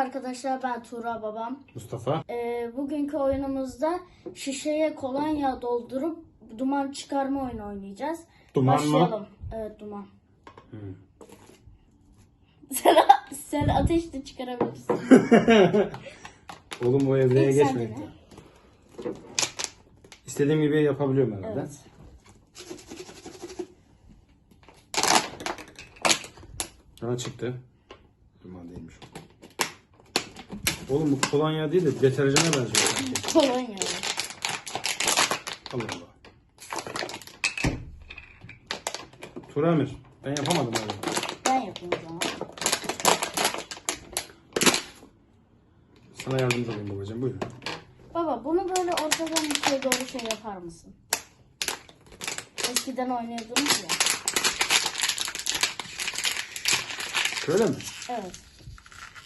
arkadaşlar ben Tuğra babam. Mustafa. Ee, bugünkü oyunumuzda şişeye kolonya doldurup duman çıkarma oyunu oynayacağız. Duman mı? Başlayalım. Evet duman. Sen, sen ateş de çıkarabilirsin. Oğlum bu evreye dene. İstediğim gibi yapabiliyorum herhalde. Evet. Ha çıktı. Duman değilmiş. Oğlum bu kolonya değil de deterjana benziyor sanki. Kolonya. Allah Allah. Turamir. Ben yapamadım abi. Ben yapayım o zaman. Sana yardımcı olayım babacığım. Buyur. Baba bunu böyle ortadan ikiye doğru şey yapar mısın? Eskiden oynuyordunuz ya. Şöyle mi? Evet.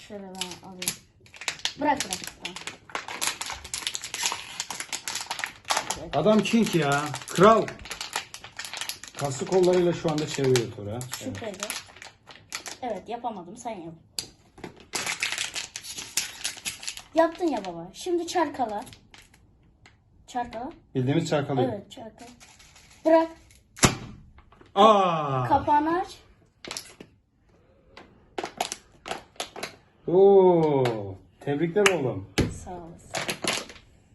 Şöyle ben alayım. Bırak bırak. Adam king ya. Kral. Kaslı kollarıyla şu anda çeviriyor Tura. Evet. Şüpheli. Evet yapamadım sen yap. Yaptın ya baba. Şimdi çarkala. Çarkala. Bildiğimiz çarkalıyor. Evet çarkala. Bırak. Aa! Kapağını aç. Oo! Tebrikler oğlum. Sağ olasın.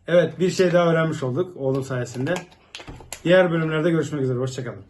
Evet bir şey daha öğrenmiş olduk oğlum sayesinde. Diğer bölümlerde görüşmek üzere. Hoşçakalın.